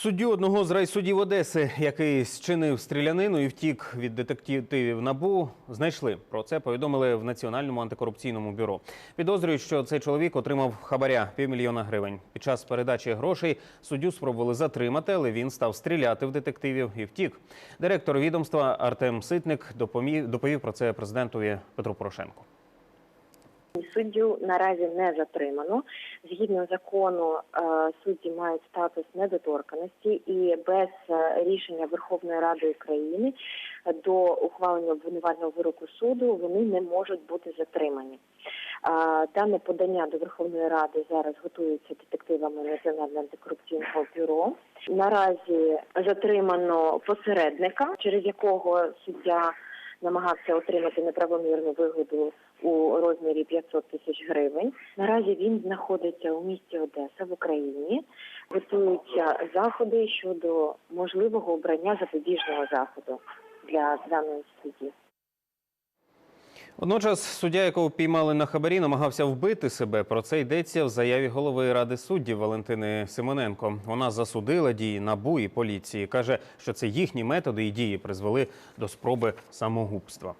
Суддю одного з райсудів Одеси, який зчинив стрілянину і втік від детективів НАБУ, знайшли. Про це повідомили в Національному антикорупційному бюро. Підозрюють, що цей чоловік отримав хабаря півмільйона гривень. Під час передачі грошей суддю спробували затримати, але він став стріляти в детективів і втік. Директор відомства Артем Ситник доповів про це президентові Петру Порошенку. Суддю наразі не затримано. Згідно закону, е, судді мають статус недоторканості і без е, рішення Верховної Ради України до ухвалення обвинувального вироку суду вони не можуть бути затримані. Е, Дане подання до Верховної Ради зараз готується детективами Національного антикорупційного бюро. Наразі затримано посередника, через якого суддя намагався отримати неправомірну вигоду у розмірі 500 тисяч гривень. Наразі він знаходиться у місті Одеса в Україні. Готуються заходи щодо можливого обрання запобіжного заходу для даної судді. Водночас суддя, якого піймали на хабарі, намагався вбити себе. Про це йдеться в заяві голови ради суддів Валентини Симоненко. Вона засудила дії НАБУ і поліції. каже, що це їхні методи і дії призвели до спроби самогубства.